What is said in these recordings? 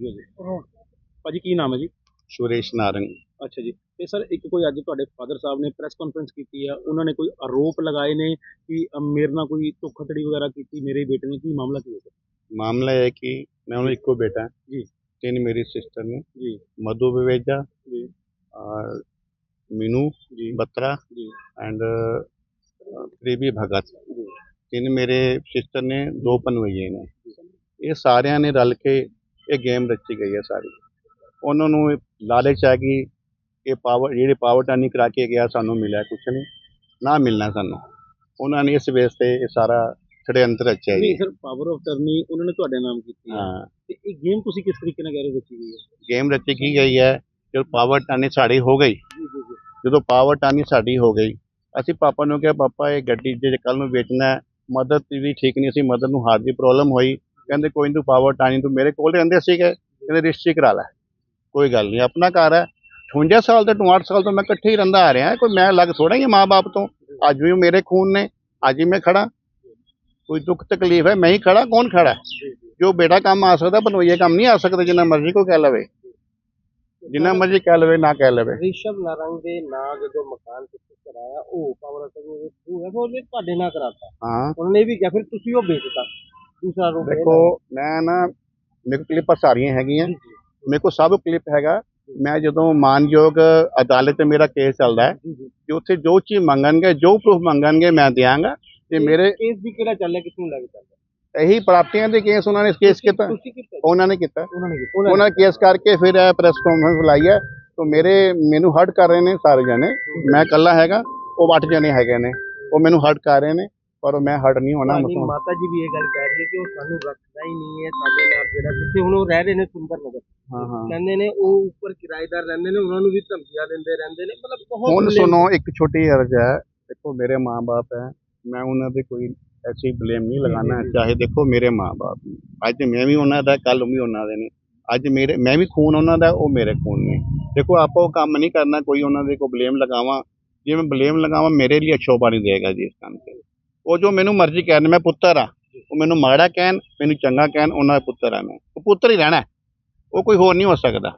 ਜੀ ਜੀ। ਭਾਜੀ ਕੀ ਨਾਮ ਹੈ ਜੀ? ਸੁਰੇਸ਼ ਨਾਰੰਗ। ਅੱਛਾ ਜੀ। ਤੇ ਸਰ ਇੱਕ ਕੋਈ ਅੱਜ ਤੁਹਾਡੇ ਫਾਦਰ ਸਾਹਿਬ ਨੇ ਪ੍ਰੈਸ ਕਾਨਫਰੰਸ ਕੀਤੀ ਆ ਉਹਨਾਂ ਨੇ ਕੋਈ ਆਰੋਪ ਲਗਾਏ ਨੇ ਕਿ ਮੇਰੇ ਨਾਲ ਕੋਈ ਧੋਖਾਧੜੀ ਵਗੈਰਾ ਕੀਤੀ ਮੇਰੇ ਬੇਟੇ ਨੇ ਕੀ ਮਾਮਲਾ ਕੀ ਹੈ ਸਰ? ਮਾਮਲਾ ਇਹ ਹੈ ਕਿ ਮੈਂ ਉਹਨਾਂ ਇੱਕੋ ਬੇਟਾ। ਜੀ। ਤਿੰਨ ਮੇਰੀ ਸਿਸਟਰ ਨੇ। ਜੀ। ਮਧੂ ਵਿਵੇਜਾ ਜੀ। ਔਰ ਮੀਨੂ ਜੀ। ਬਤਰਾ ਜੀ। ਐਂਡ ਪ੍ਰੀਵੀ ਭਗਤ। ਤਿੰਨ ਮੇਰੇ ਸਿਸਟਰ ਨੇ ਦੋ ਪਨਵਈਏ ਨੇ। ਇਹ ਸਾਰਿਆਂ ਨੇ ਰਲ ਕੇ ਇਹ ਗੇਮ ਰਚੀ ਗਈ ਹੈ ਸਾਰੀ। ਉਹਨਾਂ ਨੂੰ ਇਹ ਲਾਲਚ ਹੈ ਕਿ ਇਹ ਪਾਵਰ ਜਿਹੜੇ ਪਾਵਰ ਟਾਨੀ ਕਰਾ ਕੇ ਗਿਆ ਸਾਨੂੰ ਮਿਲਿਆ ਕੁਛ ਨਹੀਂ ਨਾ ਮਿਲਣਾ ਸਾਨੂੰ। ਉਹਨਾਂ ਨੇ ਇਸ ਬੇਸ ਤੇ ਇਹ ਸਾਰਾ ਛੜਯੰਤਰ ਰਚਿਆ ਜੀ। ਨਹੀਂ ਸਰ ਪਾਵਰ ਆਫ ਟਰਨੀ ਉਹਨਾਂ ਨੇ ਤੁਹਾਡੇ ਨਾਮ ਕੀਤੀ ਹੈ। ਹਾਂ। ਤੇ ਇਹ ਗੇਮ ਤੁਸੀਂ ਕਿਸ ਤਰੀਕੇ ਨਾਲ ਕਹਿ ਰਹੇ ਹੋ ਬੱਚੀ ਗਈ ਹੈ? ਗੇਮ ਰਚੀ ਕੀ ਗਈ ਹੈ ਜਦੋਂ ਪਾਵਰ ਟਾਨੀ ਸਾਡੀ ਹੋ ਗਈ। ਜਦੋਂ ਪਾਵਰ ਟਾਨੀ ਸਾਡੀ ਹੋ ਗਈ ਅਸੀਂ ਪਾਪਾ ਨੂੰ ਕਿਹਾ ਪਾਪਾ ਇਹ ਗੱਡੀ ਜੇ ਕੱਲ ਨੂੰ ਵੇਚਣਾ ਹੈ ਮਦਦ ਵੀ ਠੀਕ ਨਹੀਂ ਸੀ ਮਦਦ ਨੂੰ ਹਾਰਟ ਦੀ ਪ੍ਰੋਬਲਮ ਹੋਈ ਕਹਿੰਦੇ ਕੋਈ ਨੀ ਤੂੰ ਪਾਵਰ ਟਾਨੀ ਤੂੰ ਮੇਰੇ ਕੋਲ ਰਹਿੰਦੇ ਸੀਗੇ। ਕਹਿੰਦੇ ਰਜਿਸਟਰੀ ਕਰਾ ਲੈ। ਕੋਈ ਗੱਲ ਨਹੀਂ ਆਪਣਾ ਘਰ ਹੈ। 58 ਸਾਲ ਤੋਂ 68 ਸਾਲ ਤੋਂ ਮੈਂ ਇਕੱਠੇ ਹੀ ਰਹਿੰਦਾ ਆ ਰਿਹਾ। ਕੋਈ ਮੈਂ ਅਲੱਗ ਥੋੜਾ ਹੀ ਮਾਂ-ਬਾਪ ਤੋਂ। ਅੱਜ ਵੀ ਮੇਰੇ ਖੂਨ ਨੇ ਅੱਜ ਹੀ ਮੈਂ ਖੜਾ ਕੋਈ ਦੁੱਖ ਤਕਲੀਫ ਹੈ ਮੈਂ ਹੀ ਖੜਾ ਕੌਣ ਖੜਾ? ਜੋ ਬੇਟਾ ਕੰਮ ਆ ਸਕਦਾ ਬਨੋਈਏ ਕੰਮ ਨਹੀਂ ਆ ਸਕਦੇ ਜਿੰਨਾ ਮਰਜ਼ੀ ਕੋਈ ਕਹਿ ਲਵੇ। ਜਿੰਨਾ ਮਰਜ਼ੀ ਕਹਿ ਲਵੇ ਨਾ ਕਹਿ ਲਵੇ। ਰਿਸ਼ਵ ਨਾਰੰਗ ਦੇ ਨਾਂ ਜਦੋਂ ਮਕਾਨ ਕਿੱਥੇ ਕਰਾਇਆ ਉਹ ਪਾਵਰ ਟਰਨੀ ਦੇ ਥਰੂ ਹੈ ਫਿਰ ਉਹਨੇ ਤੁਹਾਡੇ ਨਾਂ ਕਰਾਤਾ। ਹਾਂ। ਉਹਨਾਂ ਵੀ ਕਿਹਾ ਫਿਰ ਤੁਸੀਂ ਉਹ ਵੇਚਤਾ। ਦੂਸਰਾ ਦੇਖੋ ਮੈਂ ਨਾ ਮੇਰੇ ਕੋਲ ਕਲਿੱਪਾਂ ਸਾਰੀਆਂ ਹੈਗੀਆਂ। ਮੇਰੇ ਕੋਲ ਸਭ ਕਲਿੱਪ ਹੈਗਾ। ਮੈਂ ਜਦੋਂ ਮਾਨਯੋਗ ਅਦਾਲਤ 'ਚ ਮੇਰਾ ਕੇਸ ਚੱਲਦਾ ਹੈ ਕਿ ਉੱਥੇ ਜੋ ਚੀਜ਼ ਮੰਗਣਗੇ ਜੋ ਪ੍ਰੂਫ ਮੰਗਣਗੇ ਮੈਂ ਦਿਆਂਗਾ। ਤੇ ਮੇਰੇ ਕੇਸ ਵੀ ਕਿਹੜਾ ਚੱਲਿਆ ਕਿਸ ਨੂੰ ਲੱਗ ਚੱਲਦਾ ਇਹੀ ਪ੍ਰਾਪਤੀਆਂ ਦੇ ਕੇਸ ਉਹਨਾਂ ਨੇ ਕੇਸ ਕੀਤਾ। ਉਹਨਾਂ ਨੇ ਕੀਤਾ। ਉਹਨਾਂ ਨੇ ਕੇਸ ਕਰਕੇ ਫਿਰ ਇਹ ਪ੍ਰੈਸ ਕਾਨਫਰੰਸ ਬੁਲਾਈ ਹੈ। ਤਾਂ ਮੇਰੇ ਮੈਨੂੰ ਹਰਟ ਕਰ ਰਹੇ ਨੇ ਸਾਰੇ ਜਣੇ। ਮੈਂ ਇਕੱਲਾ ਹੈਗਾ ਉਹ ਅੱਠ ਜਣੇ ਹੈਗੇ ਨੇ। ਉਹ ਮੈਨੂੰ ਹਰਟ ਕਰ ਰਹੇ ਨੇ ਪਰ ਮੈਂ ਹਰਟ ਨਹੀਂ ਹੋਣਾ ਮਾਤਾ ਜੀ ਵੀ ਇਹ ਗੱਲ ਕਹਿ ਰਹੀ ਕਿ ਉਹ ਸਾਨੂੰ ਰੱਖਦਾ ਹੀ ਨਹੀਂ ਹੈ ਸਾਡੇ ਨਾਲ ਜਿਹੜਾ ਜਿੱਥੇ ਹੁਣ ਉਹ ਰਹਿ ਰਹੇ ਨੇ ਸੁੰਦਰ ਨਗਰ ਹਾਂ ਹਾਂ। ਕਹਿੰਦੇ ਨੇ ਉਹ ਉੱਪਰ ਕਿਰਾਏਦਾਰ ਰਹਿੰਦੇ ਨੇ ਉਹਨਾਂ ਨੂੰ ਵੀ ਧਮਕੀਆਂ ਦਿੰਦੇ ਰਹਿੰਦੇ ਨੇ ਮਤਲਬ ਬਹੁਤ ਹੁਣ ਸੁਣੋ ਇੱਕ ਛੋਟੀ ਅਰਜ਼ ਹੈ ਦੇਖੋ ਮੇਰੇ ਮਾਂ-ਬਾਪ ਹੈ ਮੈਂ ਉਹਨਾਂ ਦੇ ਕੋਈ ਐਸੀ ਬਲੇਮ ਨਹੀਂ ਲਗਾਣਾ ਚਾਹੇ ਦੇਖੋ ਮੇਰੇ ਮਾਂ-ਬਾਪ ਨੇ। ਅੱਜ ਮੈਂ ਵੀ ਉਹਨਾਂ ਦਾ ਕੱਲ ਵੀ ਉਹਨਾਂ ਦੇ ਨੇ। ਅੱਜ ਮੇਰੇ ਮੈਂ ਵੀ ਖੂਨ ਉਹਨਾਂ ਦਾ ਉਹ ਮੇਰੇ ਖੂਨ ਨੇ। ਦੇਖੋ ਆਪਾਂ ਉਹ ਕੰਮ ਨਹੀਂ ਕਰਨਾ ਕੋਈ ਉਹਨਾਂ ਦੇ ਕੋ ਬਲੇਮ ਲਗਾਵਾਂ। ਜੇ ਮੈਂ ਬਲੇਮ ਲਗਾਵਾਂ ਮੇਰੇ ਲਈ ਅਛੋਭਾ ਨਹੀਂ ਦੇਗਾ ਜੀ ਇਸ ਕੰਮ ਤੇ। ਉਹ ਜੋ ਮੈਨੂੰ ਮਰਜ਼ੀ ਕਹਿਣ ਮੈਂ ਪੁੱਤਰ ਆ ਉਹ ਮੈਨੂੰ ਮਾੜਾ ਕਹਿਣ ਮੈਨੂੰ ਚੰਗਾ ਕਹਿਣ ਉਹਨਾਂ ਦਾ ਪੁੱਤਰ ਆ ਮੈਂ। ਉਹ ਪੁੱਤਰ ਹੀ ਰਹਿਣਾ। ਉਹ ਕੋਈ ਹੋਰ ਨਹੀਂ ਹੋ ਸਕਦਾ।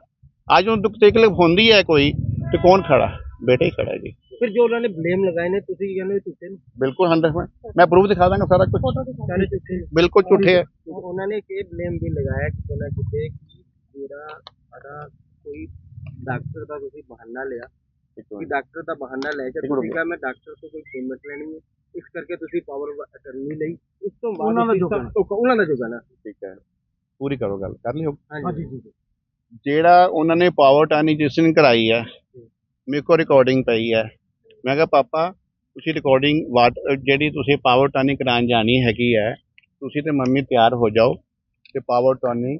ਅੱਜ ਉਹ ਦੁੱਖ ਤਕਲੀਫ ਹੁੰਦੀ ਹੈ ਕੋਈ ਤੇ ਕੌਣ ਖੜਾ? ਬੇਟਾ ਹੀ ਖੜਾ ਜੀ। ਫਿਰ ਜੋ ਉਹਨਾਂ ਨੇ ਬਲੇਮ ਲਗਾਏ ਨੇ ਤੁਸੀਂ ਕੀ ਕਹਿੰਦੇ ਹੋ ਝੂਠੇ ਨੇ? ਬਿਲਕੁਲ 100% ਮੈਂ ਪ੍ਰੂਫ ਦਿਖਾ ਦਾਂਗਾ ਸਾਰਾ ਕੁਝ। ਬਿਲਕੁਲ ਝੂਠੇ ਹੈ ਉਹਨਾਂ ਨੇ ਇਹ ਬਲੇਮ ਵੀ ਲਗਾਇਆ ਕਿਤੇ ਨਾ ਕਿਤੇ ਕਿ ਜਿਹੜਾ ਸਾਡਾ ਕੋਈ ਡਾਕਟਰ ਦਾ ਤੁਸੀਂ ਬਹਾਨਾ ਲਿਆ। ਕਿ ਡਾਕਟਰ ਦਾ ਬਹਾਨਾ ਲੈ ਕੇ ਤੁਸੀਂ ਕਿਹਾ ਮੈਂ ਡਾਕਟਰ ਤੋਂ ਕੋਈ ਪੇਮੈਂਟ ਲੈਣੀ ਹੈ। ਇਸ ਕਰਕੇ ਤੁਸੀਂ ਪਾਵਰ ਅਟਰਨੀ ਲਈ ਉਸ ਤੋਂ ਬਾਅਦ ਉਹਨਾਂ ਦਾ ਜੋ ਉਹਨਾਂ ਦਾ ਜੋ ਗਾਣਾ ਠੀਕ ਹੈ। ਪੂਰੀ ਕਰੋ ਗੱਲ। ਕਰ ਲਿਓ। ਹਾਂਜੀ ਜੀ ਜੀ ਜਿਹੜਾ ਉਹਨਾਂ ਨੇ ਪਾਵਰ ਟਾਨੀ ਜਿਸ ਨੇ ਕਰਾਈ ਹੈ ਮੇਰੇ ਕੋਲ ਰਿਕਾਰਡਿੰਗ ਪਈ ਹੈ। ਮੈਂ ਕਿਹਾ ਪਾਪਾ ਤੁਸੀਂ ਰਿਕਾਰਡਿੰਗ ਵਾਟ ਜਿਹੜੀ ਤੁਸੀਂ ਪਾਵਰ ਟਾਨੀ ਕਰਾਉਣ ਜਾਣੀ ਹੈਗੀ ਹੈ ਤੁਸੀਂ ਤੇ ਮੰਮੀ ਤਿਆਰ ਹੋ ਜਾਓ ਤੇ ਪਾਵਰ ਟਾਨੀ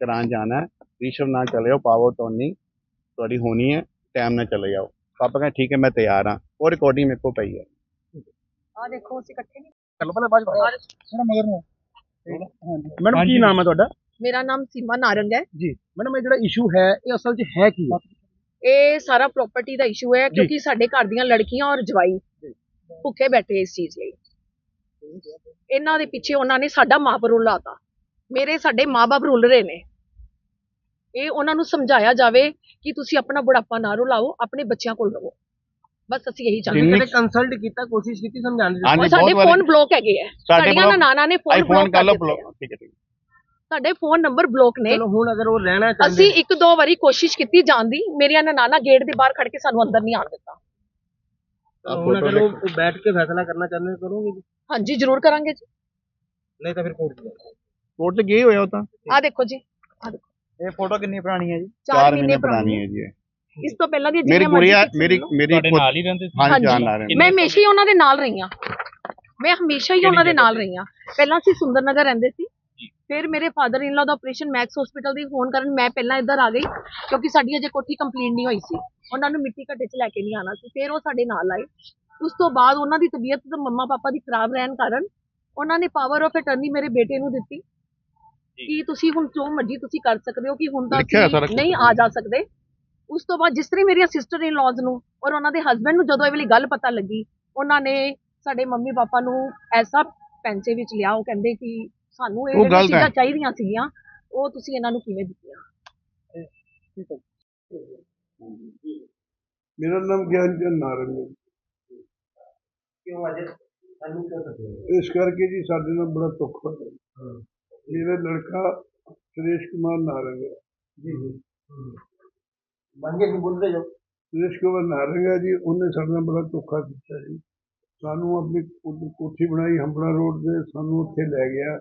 ਕਰਾਉਣ ਜਾਣਾ ਰਿਸ਼ਵ ਨਾਲ ਚਲੇ ਜਾਓ ਪਾਵਰ ਟਾਨੀ ਤੁਹਾਡੀ ਹੋਣੀ ਹੈ ਟਾਈਮ ਨਾਲ ਚਲੇ ਜਾਓ। ਪਾਪਾ ਕਹਿੰਦੇ ਠੀਕ ਹੈ ਮੈਂ ਤਿਆਰ ਹਾਂ। ਉਹ ਰਿਕਾਰਡਿੰਗ ਮੇਰੇ ਕੋਲ ਪਈ ਹੈ। ਆ ਦੇਖੋ ਅਸੀਂ ਇਕੱਠੇ ਨਹੀਂ ਚਲੋ ਪਹਿਲਾਂ ਬਾਅਦ ਥੋੜਾ ਮਗਰ ਨੂੰ। ਮੈਡਮ ਕੀ ਨਾਮ ਹੈ ਤੁਹਾਡਾ? ਮੇਰਾ ਨਾਮ ਸੀਮਾ ਨਾਰੰਗ ਹੈ। ਜੀ। ਮੈਡਮ ਇਹ ਜਿਹੜਾ ਇਸ਼ੂ ਹੈ ਇਹ ਅਸਲ 'ਚ ਹੈ ਕੀ ਹੈ? ਇਹ ਸਾਰਾ ਪ੍ਰਾਪਰਟੀ ਦਾ ਇਸ਼ੂ ਹੈ ਕਿਉਂਕਿ ਸਾਡੇ ਘਰ ਦੀਆਂ ਲੜਕੀਆਂ ਔਰ ਜਵਾਈ ਭੁੱਖੇ ਬੈਠੇ ਇਸ ਚੀਜ਼ ਲਈ। ਇਹਨਾਂ ਦੇ ਪਿੱਛੇ ਉਹਨਾਂ ਨੇ ਸਾਡਾ ਮਾਪ ਰੁਲਾਤਾ ਮੇਰੇ ਸਾਡੇ ਮਾਪੇ ਰੁਲ ਰਹੇ ਨੇ। ਇਹ ਉਹਨਾਂ ਨੂੰ ਸਮਝਾਇਆ ਜਾਵੇ ਕਿ ਤੁਸੀਂ ਆਪਣਾ ਬੁਢਾਪਾ ਨਾ ਰੁਲਾਓ ਆਪਣੇ ਬੱਚਿਆਂ ਕੋਲ ਰਹੋ। ਬਸ ਅਸੀਂ ਇਹੀ ਚਾਹੁੰਦੇ ਜਿੰਨੀ- ਕਿਤੇ ਕੰਸਲਟ ਕੀਤਾ ਕੋਸ਼ਿਸ਼ ਕੀਤੀ ਸਮਝਾਉਣ ਦੀ ਹਾਂਜੀ ਹਾਂ ਸਾਡੇ ਬਹੁਤ ਵਾਰੀ ਫੋਨ ਬਲੌਕ ਹੈਗੇ ਆ। ਸਾਡੇ ਸਾਡੀਆਂ block- ਨਾਨਾ ਨੇ ਫੋਨ ਫੋਨ ਬਲੌਕ ਕਰ ਲਓ block, ਠੀਕ ਹੈ ਠੀਕ ਹੈ। ਸਾਡੇ ਫੋਨ ਨੰਬਰ ਬਲੌਕ ਨੇ। ਚਲੋ ਹੁਣ ਅਗਰ ਉਹ ਰਹਿਣਾ ਚਾਹੁੰਦੇ ਅਸੀਂ ਇੱਕ ਦੋ ਵਾਰੀ ਕੋਸ਼ਿਸ਼ ਕੀਤੀ ਜਾਣ ਦੀ। ਮੇਰੀਆਂ ਨਨਾਣਾ ਗੇਟ ਦੇ ਬਾਹਰ ਖੜ ਕੇ ਸਾਨੂੰ ਅੰਦਰ ਨਹੀਂ ਆਣ ਦਿੱਤਾ। ਤਾਂ ਹੁਣ ਅਗਰ ਉਹ ਉਹ ਬੈਠ ਕੇ ਫੈਸਲਾ ਕਰਨਾ ਚਾਹੁੰਦੇ ਹੋ, ਕਰੋਗੇ ਜੀ? ਹਾਂਜੀ ਜ਼ਰੂਰ ਕਰਾਂਗੇ ਜੀ। ਨਹੀਂ ਤਾਂ ਫਿਰ ਕੋਰਟ ਜਾਓ। ਕੋਰਟ 'ਚ ਗਏ ਹੋਇਆ ਉਹ ਤਾਂ? ਆ ਦੇਖੋ ਜੀ। ਆ ਦੇਖੋ। ਇਹ ਫੋਟੋ ਕਿੰਨੀ ਪੁਰਾਣੀ ਹੈ ਜੀ 4 ਮਹੀਨੇ ਪੁਰਾਣੀ ਹੈ ਜੀ ਇਹ। ਇਸ ਤੋਂ ਪਹਿਲਾਂ ਦੀ ਮੇਰੀ ਗੁੜੀਆ ਮੇਰੀ ਮੇਰੀ ਤੁਹਾਡੇ ਨਾਲ ਹੀ ਰਹਿੰਦੇ ਸੀ? ਹਾਂਜੀ ਹਾਂਜੀ। ਜਾਨ ਲਾ ਰਹੇ ਨੇ ਮੈਂ ਹਮੇਸ਼ਾ ਹੀ ਉਹਨਾਂ ਦੇ ਨਾਲ ਰਹੀ ਹਾਂ। ਮੈਂ ਹਮੇਸ਼ਾ ਹੀ ਉਹਨਾਂ ਦੇ ਨਾਲ ਰਹੀ ਹਾਂ। ਪਹਿਲਾਂ ਅਸੀਂ ਸੁੰਦਰ ਨਗਰ ਰਹਿੰਦੇ ਸੀ। ਫਿਰ ਮੇਰੇ ਫਾਦਰ ਇਨ ਲਾ ਦਾ ਆਪਰੇਸ਼ਨ ਮੈਕਸ ਹਸਪੀਟਲ ਦੀ ਹੋਣ ਕਾਰਨ ਮੈਂ ਪਹਿਲਾਂ ਇੱਧਰ ਆ ਗਈ ਕਿਉਂਕਿ ਸਾਡੀ ਅਜੇ ਕੋਠੀ ਕੰਪਲੀਟ ਨਹੀਂ ਹੋਈ ਸੀ। ਉਹਨਾਂ ਨੂੰ ਮਿੱਟੀ ਘੱਟੇ 'ਚ ਲੈ ਕੇ ਨਹੀਂ ਆਣਾ ਸੀ। ਫਿਰ ਉਹ ਸਾਡੇ ਨਾਲ ਆਏ। ਉਸ ਤੋਂ ਬਾਅਦ ਉਹਨਾਂ ਦੀ ਤਬੀਅਤ ਤੇ ਮੰਮਾ ਪਾਪਾ ਦੀ ਖਰਾਬ ਰਹਿਣ ਕਾਰਨ ਉਹਨਾਂ ਨੇ ਪਾਵਰ ਆਫ ਅਟਰਨੀ ਮੇਰੇ ਬੇਟੇ ਨੂੰ ਦਿੱਤੀ ਕਿ ਤੁਸੀਂ ਹੁਣ ਜੋ ਮਰਜ਼ੀ ਤੁਸੀਂ ਕਰ ਸਕਦੇ ਹੋ ਕਿ ਹੁਣ ਤਾਂ। ਨਹੀਂ ਆ ਜਾ ਸਕਦੇ। ਉਸ ਤੋਂ ਬਾਅਦ ਜਿਸ ਤਰ੍ਹਾਂ ਮੇਰੀਆਂ ਸਿਸਟਰ ਇਨ ਲॉज ਨੂੰ ਔਰ ਉਹਨਾਂ ਦੇ ਹਸਬੰਡ ਨੂੰ ਜਦੋਂ ਇਹ ਵਾਲੀ ਗੱਲ ਪਤਾ ਲੱਗੀ ਉਹਨਾਂ ਨੇ ਸਾਡੇ ਮੰਮੀ ਪਾਪਾ ਨੂੰ ਐਸਾ ਪੈਂਚੇ ਵਿੱਚ ਲਿਆ ਉਹ ਕਹਿੰਦੇ ਕਿ ਸਾਨੂੰ ਇਹ ਜਿਹੜੀਆਂ। ਚੀਜ਼ਾਂ ਚਾਹੀਦੀਆਂ ਸੀਗੀਆਂ ਉਹ ਤੁਸੀਂ ਇਹਨਾਂ ਨੂੰ ਕਿਵੇਂ ਦਿੱਤੀਆਂ? ਮੇਰਾ ਨਾਮ ਗਿਆਨ ਚੰਦ ਨਾਰੰਗ ਹੈ। ਕਿਉਂ ਅੱਜ ਸਾਨੂੰ ਕਿਉਂ ਸਕਦੇ ਇਸ ਕਰਕੇ ਜੀ ਸਾਡੇ ਨਾਲ ਬੜਾ ਦੁੱਖ ਹੋਇਆ। ਮੇਰਾ ਲੜਕਾ ਸੁਰੇਸ਼ ਕੁਮਾਰ ਨਾਰੰਗ ਹੈ। ਜੀ ਜੀ। ਮੰਗੇ ਨਹੀਂ ਬੋਲਦੇ ਜੋ? ਸੁਰੇਸ਼ ਕੁਮਾਰ ਨਾਰੰਗ ਜੀ ਉਹਨੇ ਸਾਡੇ ਨਾਲ ਬੜਾ ਧੋਖਾ ਕੀਤਾ ਜੀ। ਸਾਨੂੰ ਆਪਣੀ ਉੱਧਰ ਕੋਠੀ ਬਣਾਈ ਹੰਬੜਾ ਰੋਡ ਤੇ ਸਾਨੂੰ ਉੱਥੇ ਲੈ ਗਿਆ।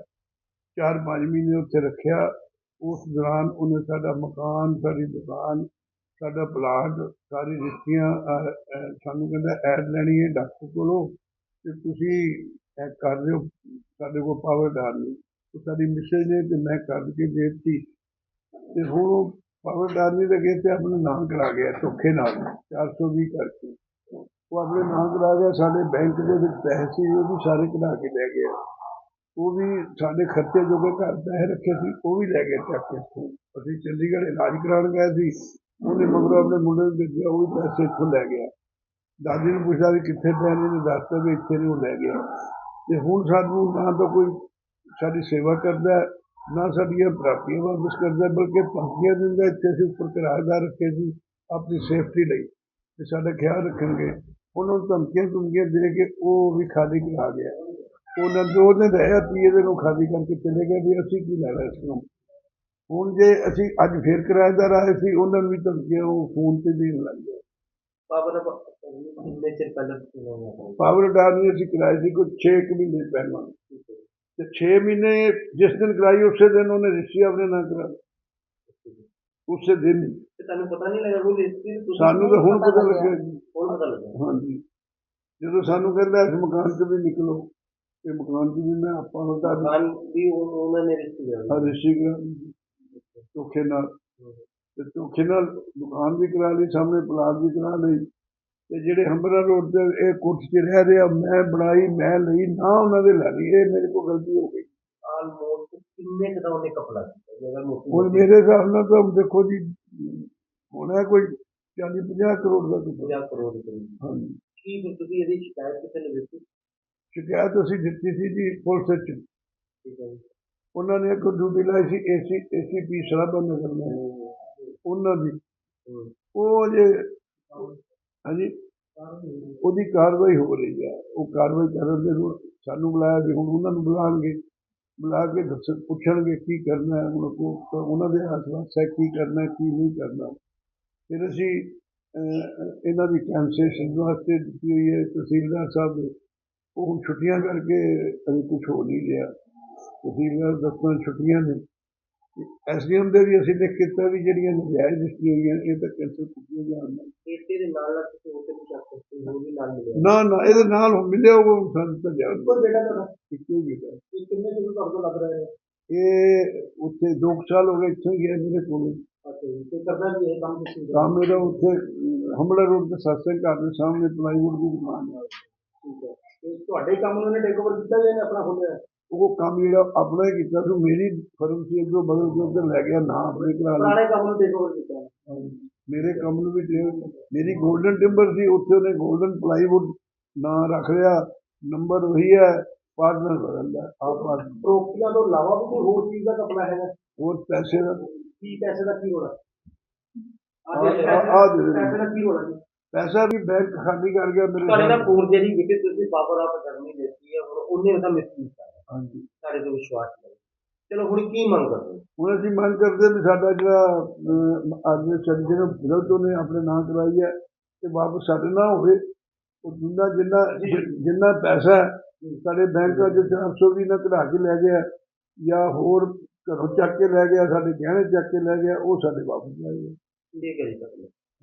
ਚਾਰ ਪੰਜ ਮਹੀਨੇ ਉੱਥੇ ਰੱਖਿਆ। ਉਸ ਦੌਰਾਨ ਉਹਨੇ ਸਾਡਾ ਮਕਾਨ ਸਾਡੀ ਦੁਕਾਨ ਸਾਡਾ ਪਲਾਟ ਸਾਰੀ ਰਿਸ਼ਤੀਆਂ ਅਹ, ਅਹ, ਸਾਨੂੰ ਕਹਿੰਦਾ ਐਡ ਲੈਣੀ ਹੈ ਡਾਕਟਰ ਕੋਲੋਂ ਤੇ ਤੁਸੀਂ ਇਹ ਕਰ ਦਿਓ। ਸਾਡੇ ਕੋਲ ਪਾਵਰ ਡਾਲ ਨਹੀਂ। ਉਹ ਸਾਡੀ ਮਿਸੇਜ ਨੇ ਤੇ ਮੈਂ ਕਰ ਕੇ ਦੇ ਦਿੱਤੀ। ਤੇ ਹੁਣ ਉਹ ਪਾਵਰ ਡਾਲਨੀ ਦੇ ਅੱਗੇ ਤੇ ਆਪਣੇ ਨਾਂ ਕਰਾ ਗਿਆ ਧੋਖੇ ਨਾਲ 420 ਕਰਕੇ। ਉਹ ਆਪਣੇ ਨਾਂ ਕਰਾ ਗਿਆ ਸਾਡੇ ਬੈਂਕ ਦੇ ਵਿੱਚ ਪੈਸੇ ਸੀ ਉਹ ਵੀ ਸਾਰੇ ਕਢਾ ਕੇ ਲੈ ਗਿਆ। ਉਹ ਵੀ ਸਾਡੇ ਖਰਚੇ ਜੋ ਕਿ ਘਰ ਪੈਸੇ ਰੱਖੇ ਸੀ ਉਹ ਵੀ ਲੈ ਗਏ ਚੱਕ ਕੇ ਇੱਥੋਂ। ਅਸੀਂ ਚੰਡੀਗੜ੍ਹ ਇਲਾਜ ਕਰਾਉਣ ਗਏ ਸੀ ਉਹਨੇ ਮਗਰੋਂ ਆਪਣੇ ਮੁੰਡੇ ਨੂੰ ਭੇਜਿਆ ਉਹ ਵੀ ਪੈਸੇ ਇੱਥੋਂ ਲੈ ਗਿਆ। ਦਾਦੀ ਨੂੰ ਪੁੱਛਿਆ ਵੀ ਕਿੱਥੇ ਪਏ ਨੇ ਤੇ ਦੱਸਤਾ ਵੀ ਇੱਥੇ ਨੇ ਉਹ ਲੈ ਗਿਆ। ਤੇ ਹੁਣ ਸਾਨੂੰ ਨਾ ਤਾਂ ਕੋਈ ਸਾਡੀ ਸੇਵਾ ਕਰਦਾ ਹੈ, ਨਾ ਸਾਡੀਆਂ ਪ੍ਰਾਪਤੀਆਂ ਵਾਪਸ ਕਰਦਾ ਬਲਕਿ ਧਮਕੀਆਂ ਦਿੰਦਾ ਇੱਥੇ ਅਸੀਂ ਉੱਪਰ ਕਿਰਾਏਦਾਰ ਰੱਖੇ ਸੀ ਆਪਣੀ ਸੇਫਟੀ ਲਈ ਤੇ ਸਾਡਾ ਖਿਆਲ ਰੱਖਣਗੇ। ਉਹਨਾਂ ਨੂੰ ਧਮਕੀਆਂ ਧਮਕੀਆਂ ਦੇ ਕੇ ਉਹ ਵੀ ਖਾਲੀ ਕਰਾ ਗਿਆ। ਉਹਨਾਂ ਦੋ ਦਿਨ ਰਹਿਆ ਤੀਏ ਦਿਨ ਉਹ ਖਾਲੀ ਕਰਕੇ ਚਲੇ ਗਏ ਵੀ ਅਸੀਂ ਕੀ ਲੈਣਾ ਇਸ ਨੂੰ। ਹੁਣ ਜੇ ਅਸੀਂ ਅੱਜ ਫੇਰ ਕਿਰਾਏਦਾਰ ਆਏ ਸੀ ਉਹਨਾਂ ਨੂੰ ਵੀ ਧਮਕੀਆਂ ਉਹ ਫੋਨ ਤੇ ਦੇਣ ਲੱਗ ਗਏ। ਹੋਣਾ ਪਾਵਰ ਅਡਾਨੀ ਅਸੀਂ ਕਰਾਈ ਸੀ ਕੋਈ 6 ਮਹੀਨੇ ਪਹਿਲਾਂ। ਤੇ 6 ਮਹੀਨੇ ਜਿਸ ਦਿਨ ਕਰਾਈ ਉਸੇ ਦਿਨ ਉਹਨੇ ਰਿਸ਼ਤੇ ਆਪਣੇ ਨਾਲ ਕਰਾ। ਉਸੇ ਦਿਨ। ਤੇ ਤੁਹਾਨੂੰ ਪਤਾ ਨਹੀਂ ਲੱਗਾ ਕੋਈ ਤੁਸੀਂ ਸਾਨੂੰ ਤਾਂ ਹੁਣ ਪਤਾ ਲੱਗਿਆ। ਜੀ। ਹੁਣ ਪਤਾ ਲੱਗਾ ਹਾਂਜੀ। ਜਦੋਂ ਸਾਨੂੰ ਕਹਿੰਦਾ ਇਸ ਮਕਾਨ ਤੋਂ ਵੀ ਨਿਕਲੋ ਇਹ ਮਕਾਨ ਤੋਂ ਵੀ ਮੈਂ ਆਪਾਂ ਨੂੰ ਤਾਂ ਦੁਕਾਨ ਵੀ ਉਹ- ਉਹਨਾਂ ਨੇ ਦੇ ਦਿੱਤੇ। ਰਿਸ਼ਤੇ ਕਰਾ ਧੋਖੇ ਨਾਲ। ਤੇ ਧੋਖੇ ਨਾਲ ਦੁਕਾਨ ਵੀ ਕਰਾ ਲਈ ਸਾਹਮਣੇ ਪਲਾਟ ਵੀ ਕਰਾ ਲਈ। ਤੇ ਜਿਹੜੇ ਹੰਬਰਾ ਰੋਡ ਤੇ ਇਹ ਕੋਠੀ 'ਚ ਰਹਿ ਰਿਹਾ ਮੈਂ ਬਣਾਈ ਮੈਂ ਲਈ ਨਾ ਉਹਨਾਂ ਦੇ ਲੈ ਲਈ ਇਹ ਮੇਰੇ ਕੋਲ ਗਲਤੀ ਹੋ ਗਈ। ਆਲਮੋਸਟ ਕਿੰਨੇ ਕੁ ਦਾ ਉਹਨੇ ਕਪੜਾ ਕੀਤਾ ਜੇ ਅਗਰ ਮੋਟੀ ਹੁਣ ਮੇਰੇ ਹਿਸਾਬ ਨਾਲ ਤਾਂ ਦੇਖੋ ਜੀ ਹੋਣਾ ਕੋਈ 40 50 ਕਰੋੜ ਦਾ ਕੁਝ 50 ਕਰੋੜ ਰੁਪਏ ਦੀ। ਹਾਂਜੀ। ਕੀ ਫਿਰ ਤੁਸੀਂ ਇਹਦੀ ਸ਼ਿਕਾਇਤ ਨੇ ਦਿੱਤੀ? ਸ਼ਿਕਾਇਤ ਅਸੀਂ ਦਿੱਤੀ ਸੀ ਜੀ ਪੁਲਿਸ ਵਿੱਚ। ਠੀਕ ਹੈ ਜੀ। ਉਹਨਾਂ ਨੇ ਇੱਕ ਡਿਊਟੀ ਲਾਈ ਸੀ ਏਸੀ ਏਸੀਪੀ ਸ਼ਰਾਬਾ ਨਗਰ में ਉਹਨਾਂ ਦੀ। ਉਹ ਜੇ ਹਾਂਜੀ। ਉਹਦੀ ਕਾਰਵਾਈ ਹੋ ਰਹੀ ਹੈ। ਉਹ ਕਾਰਵਾਈ ਕਰਨ ਦੇ ਨੂੰ ਸਾਨੂੰ ਬੁਲਾਇਆ ਵੀ ਹੁਣ ਉਹਨਾਂ ਨੂੰ ਬੁਲਾਉਣਗੇ। ਬੁਲਾ ਕੇ ਦੱਸ ਪੁੱਛਣਗੇ ਕੀ ਕਰਨਾ ਹੈ। ਉਹਨਾਂ ਕੋਲ ਉਹਨਾਂ ਦੇ ਆਸ-ਪਾਸ ਹੈ ਕੀ ਕਰਨਾ ਕੀ ਨਹੀਂ ਕਰਨਾ। ਫਿਰ ਅਸੀਂ ਇਹਨਾਂ ਦੀ ਕੈਂਸੇਸ਼ਨ ਵਾਸਤੇ ਦਿੱਤੀ ਹੋਈ ਹੈ। ਤਹਿਸੀਲਦਾਰ ਸਾਹਿਬ ਨੇ ਉਹ ਹੁਣ ਛੁੱਟੀਆਂ ਕਰਕੇ ਅਸੀਂ ਕੁਝ ਹੋ ਨਹੀਂ ਰਿਹਾ। ਤਹਿਸੀਲਦਾਰ ਦਫ਼ਤਰਾਂ ਛੁੱਟੀਆਂ ਨੇ। ਐਸਡੀਐਮ ਦੇ ਵੀ ਅਸੀਂ ਲਿਖ ਕੇ ਦਿੱਤਾ ਵੀ ਜਿਹੜੀਆਂ ਨਜਾਇਜ਼ ਰਜਿਸਟਰੀ ਹੋਈਆਂ ਇਹ ਤਾਂ ਕੈਂਸਲ ਕੀਤੀਆਂ ਜਾਣ ਇਸੇ ਦੇ ਨਾਲ ਨਾਲ ਤੁਸੀਂ ਉੱਥੇ ਵੀ ਚੱਕ ਸਕਦੇ ਹੋ ਵੀ ਨਾਲ ਮਿਲਿਆ। ਨਾ ਨਾ ਇਹਦੇ ਨਾਲ ਮਿਲਿਆ ਉਹ ਸਾਨੂੰ ਤਾਂ ਜਾਣ ਕੋਈ ਬੇਟਾ ਤੁਹਾਡਾ? ਇੱਕੋ ਹੀ ਬੇਟਾ। ਇਹ ਕਿੰਨੇ ਦਿਨ ਤੋਂ ਲੱਗ ਰਿਹਾ ਹੈ? ਇਹ ਉੱਥੇ ਦੋ ਕੁ ਸਾਲ ਹੋ ਗਏ ਇੱਥੋਂ ਹੀ ਹੈ ਮੇਰੇ ਕੋਲ। ਤੇ ਵੀ ਕੰਮ ਮੇਰਾ ਉੱਥੇ ਹਮਲਾ ਰੋਡ ਤੇ ਸਤਸੰਗ ਘਰ ਦੇ ਸਾਹਮਣੇ ਪਲਾਈਵੁੱਡ ਦੀ ਦੁਕਾਨ ਹੈ ਠੀਕ ਹੈ। ਤੇ ਤੁਹਾਡੇ ਕੰਮ ਨੂੰ ਉਹਨੇ ਟੇਕ ਓਵਰ ਕੀਤਾ ਜਾਂ ਆਪਣਾ ਖੋਲਿਆ ਉਹ ਕੰਮ ਜਿਹੜਾ ਆਪਣਾ ਹੀ ਕੀਤਾ ਸੀ ਮੇਰੀ ਫਰਮ ਸੀ ਅੱਗੋਂ ਬਦਲ ਕੇ ਉੱਧਰ ਲੈ ਗਿਆ ਨਾ ਆਪਣੇ ਘਰ ਲਈ ਪੁਰਾਣੇ ਕੰਮ ਨੂੰ ਟੇਕ ਓਵਰ ਕੀਤਾ ਮੇਰੇ ਕੰਮ ਨੂੰ ਵੀ ਦੇ ਮੇਰੀ 골ਡਨ ਟਿੰਬਰ ਸੀ ਉੱਥੇ ਉਹਨੇ 골ਡਨ ਪਲਾਈਵੁੱਡ ਨਾਂ ਰੱਖ ਲਿਆ ਨੰਬਰ ਉਹੀ ਹੈ ਪਾਰਟਨਰ ਬਦਲਦਾ ਆਪ ਪਾਰਟਨਰ ਪ੍ਰੋਪਰਟੀਆਂ ਤੋਂ ਇਲਾਵਾ ਵੀ ਕੋਈ ਹੋਰ ਚੀਜ਼ ਦਾ ਕਪੜਾ ਹੈਗਾ ਹੋਰ ਪੈਸੇ ਦਾ ਕੀ ਪੈਸੇ ਦਾ ਕੀ ਹੋਣਾ ਆ- ਆ- ਆ ਦੇ ਦੇ। ਪੈਸੇ ਦਾ ਕੀ ਹੋਣਾ ਜੀ ਪੈਸਾ ਵੀ ਬੈਂਕ ਖਾਲੀ ਕਰ ਗਿਆ ਮੇਰੇ ਤੁਹਾਡੇ ਨਾਲ ਨਾਲ। ਫੋਨ ਜਿਹੜੀ ਵਿਕੇ ਤੁਸੀਂ ਬਾਬਰ ਆਪ ਕਰਨੀ ਦਿੱਤੀ ਹੈ ਹੁਣ ਉਹਨੇ ਉਹਦਾ ਮਿਸਯੂਜ਼ ਕੀਤਾ ਹਾਂਜੀ। ਸਾਡੇ ਤੇ ਵਿਸ਼ਵਾਸ ਨਹੀਂ ਚਲੋ ਹੁਣ ਕੀ ਮੰਗ ਕਰਦੇ ਹੋ? ਹੁਣ ਅਸੀਂ ਮੰਗ ਕਰਦੇ ਵੀ ਸਾਡਾ ਜਿਹੜਾ ਆਦਮੀ ਸਾਡੀ ਜਿਹੜਾ ਗਲਤ ਉਹਨੇ ਆਪਣੇ ਨਾਂ ਕਰਾਈ ਹੈ ਤੇ ਵਾਪਸ ਸਾਡੇ ਨਾਲ ਹੋਵੇ। ਉਹ ਜਿੰਨਾ ਜਿੰਨਾ ਜਿੰਨਾ ਪੈਸਾ ਹੈ, ਸਾਡੇ ਬੈਂਕਾਂ 'ਚ 420 ਨਾ ਕਢਾ ਕੇ ਲੈ ਗਿਆ ਜਾਂ ਹੋਰ ਘਰੋਂ ਚੱਕ ਕੇ ਲੈ ਗਿਆ ਸਾਡੇ ਗਹਿਣੇ ਚੱਕ ਕੇ ਲੈ ਗਿਆ ਉਹ ਸਾਡੇ ਵਾਪਸ ਆਏ। ਠੀਕ ਹੈ ਜੀ